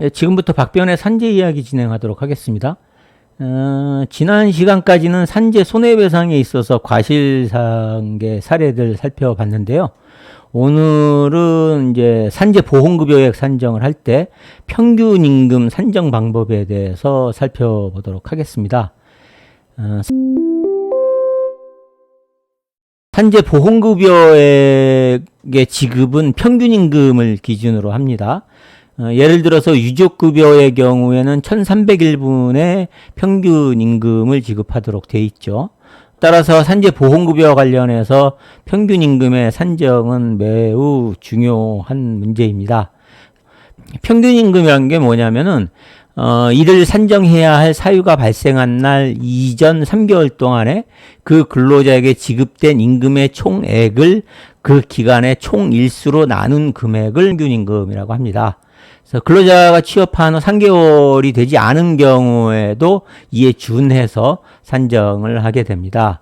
예, 지금부터 박변의 산재 이야기 진행하도록 하겠습니다. 어, 지난 시간까지는 산재 손해배상에 있어서 과실상계 사례들 살펴봤는데요. 오늘은 이제 산재 보험급여액 산정을 할 때 평균 임금 산정 방법에 대해서 살펴보도록 하겠습니다. 어, 산재 보험급여액의 지급은 평균 임금을 기준으로 합니다. 어, 예를 들어서 유족급여의 경우에는 1301분의 평균 임금을 지급하도록 돼 있죠. 따라서 산재 보험급여 관련해서 평균 임금의 산정은 매우 중요한 문제입니다. 평균 임금이라는 게 뭐냐면은 어, 이를 산정해야 할 사유가 발생한 날 이전 3개월 동안에 그 근로자에게 지급된 임금의 총액을 그 기간의 총 일수로 나눈 금액을 평균 임금이라고 합니다. 그래서 근로자가 취업한 후 3개월이 되지 않은 경우에도 이에 준해서 산정을 하게 됩니다.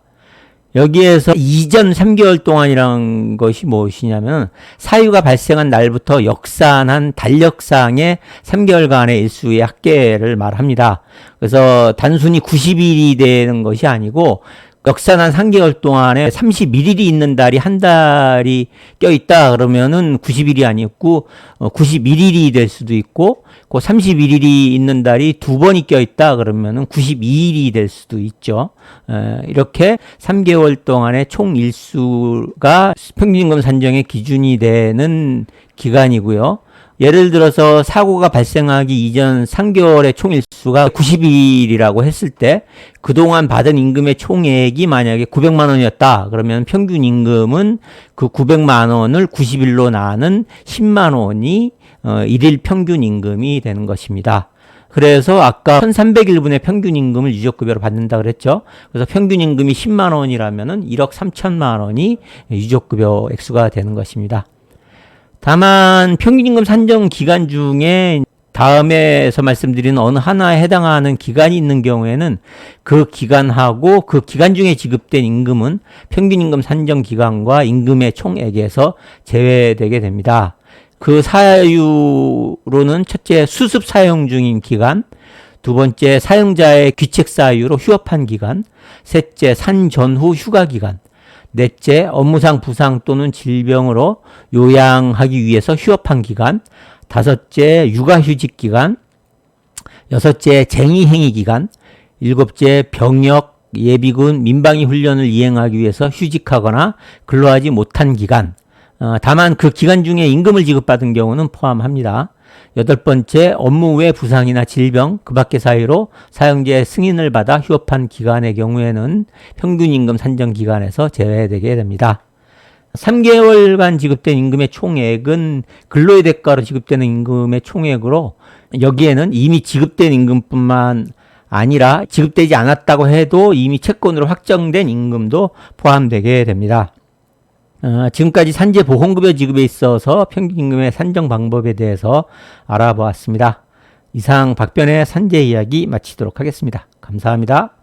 여기에서 이전 3개월 동안이란 것이 무엇이냐면 사유가 발생한 날부터 역산한 달력상의 3개월간의 일수의 합계를 말합니다. 그래서 단순히 90일이 되는 것이 아니고 역산한 3개월 동안에 31일이 있는 달이 한 달이 껴있다 그러면은 90일이 아니고 91일이 될 수도 있고 그 31일이 있는 달이 두 번이 껴있다 그러면은 92일이 될 수도 있죠. 에, 이렇게 3개월 동안의 총 일수가 평균임금 산정의 기준이 되는 기간이고요. 예를 들어서 사고가 발생하기 이전 3개월의 총일수가 90일이라고 했을 때 그동안 받은 임금의 총액이 만약에 900만 원이었다. 그러면 평균 임금은 그 900만 원을 90일로 나눈 10만 원이 어, 일일 평균 임금이 되는 것입니다. 그래서 아까 1301분의 평균 임금을 유족급여로 받는다 그랬죠. 그래서 평균 임금이 10만 원이라면은 1억 3천만 원이 유족급여 액수가 되는 것입니다. 다만 평균임금 산정 기간 중에 다음에서 말씀드린 어느 하나에 해당하는 기간이 있는 경우에는 그 기간하고 그 기간 중에 지급된 임금은 평균임금 산정 기간과 임금의 총액에서 제외되게 됩니다. 그 사유로는 첫째 수습 사용 중인 기간, 두 번째 사용자의 귀책 사유로 휴업한 기간, 셋째 산 전후 휴가 기간, 넷째, 업무상 부상 또는 질병으로 요양하기 위해서 휴업한 기간. 다섯째, 육아휴직 기간. 여섯째, 쟁의행위 기간. 일곱째, 병역, 예비군, 민방위 훈련을 이행하기 위해서 휴직하거나 근로하지 못한 기간. 어, 다만 그 기간 중에 임금을 지급받은 경우는 포함합니다. 여덟 번째, 업무 외 부상이나 질병, 그 밖의 사유로 사용자의 승인을 받아 휴업한 기간의 경우에는 평균 임금 산정 기간에서 제외되게 됩니다. 3개월간 지급된 임금의 총액은 근로의 대가로 지급되는 임금의 총액으로 여기에는 이미 지급된 임금뿐만 아니라 지급되지 않았다고 해도 이미 채권으로 확정된 임금도 포함되게 됩니다. 어, 지금까지 산재 보험급여 지급에 있어서 평균임금의 산정 방법에 대해서 알아보았습니다. 이상 박변의 산재 이야기 마치도록 하겠습니다. 감사합니다.